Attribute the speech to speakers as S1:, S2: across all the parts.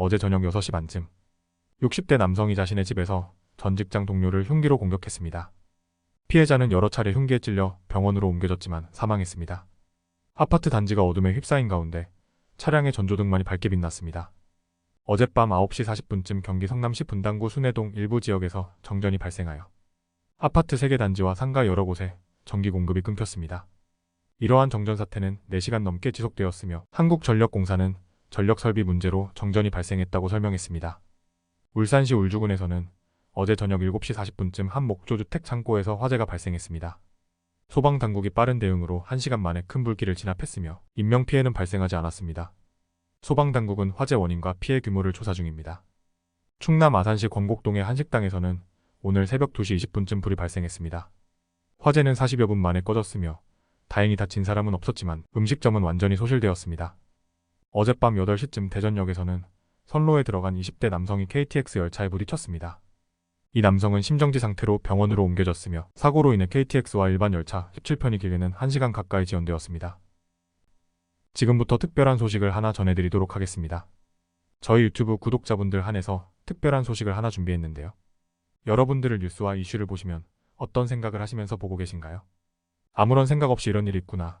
S1: 어제 저녁 6시 반쯤 60대 남성이 자신의 집에서 전 직장 동료를 흉기로 공격했습니다. 피해자는 여러 차례 흉기에 찔려 병원으로 옮겨졌지만 사망했습니다. 아파트 단지가 어둠에 휩싸인 가운데 차량의 전조등만이 밝게 빛났습니다. 어젯밤 9시 40분쯤 경기 성남시 분당구 순회동 일부 지역에서 정전이 발생하여 아파트 3개 단지와 상가 여러 곳에 전기 공급이 끊겼습니다. 이러한 정전 사태는 4시간 넘게 지속되었으며 한국전력공사는 전력 설비 문제로 정전이 발생했다고 설명했습니다. 울산시 울주군에서는 어제 저녁 7시 40분쯤 한 목조주택 창고에서 화재가 발생했습니다. 소방 당국이 빠른 대응으로 1시간 만에 큰 불길을 진압했으며 인명 피해는 발생하지 않았습니다. 소방 당국은 화재 원인과 피해 규모를 조사 중입니다. 충남 아산시 권곡동의 한 식당에서는 오늘 새벽 2시 20분쯤 불이 발생했습니다. 화재는 40여 분 만에 꺼졌으며 다행히 다친 사람은 없었지만 음식점은 완전히 소실되었습니다. 어젯밤 8시쯤 대전역에서는 선로에 들어간 20대 남성이 KTX 열차에 부딪혔습니다. 이 남성은 심정지 상태로 병원으로 옮겨졌으며 사고로 인해 KTX와 일반 열차 17편이 길게는 1시간 가까이 지연되었습니다. 지금부터 특별한 소식을 하나 전해드리도록 하겠습니다. 저희 유튜브 구독자분들 한해서 특별한 소식을 하나 준비했는데요. 여러분들을 뉴스와 이슈를 보시면 어떤 생각을 하시면서 보고 계신가요? 아무런 생각 없이 이런 일이 있구나,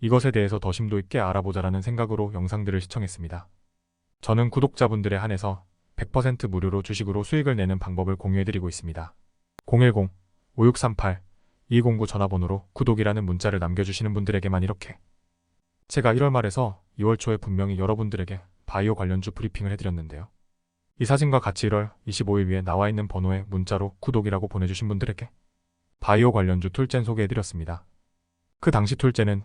S1: 이것에 대해서 더 심도 있게 알아보자라는 생각으로 영상들을 시청했습니다. 저는 구독자분들에 한해서 100% 무료로 주식으로 수익을 내는 방법을 공유해드리고 있습니다. 010-5638-209 전화번호로 구독이라는 문자를 남겨주시는 분들에게만 이렇게 제가 1월 말에서 2월 초에 분명히 여러분들에게 바이오 관련주 브리핑을 해드렸는데요. 이 사진과 같이 1월 25일 위에 나와 있는 번호에 문자로 구독이라고 보내주신 분들에게 바이오 관련주 툴젠 소개해드렸습니다. 그 당시 툴젠은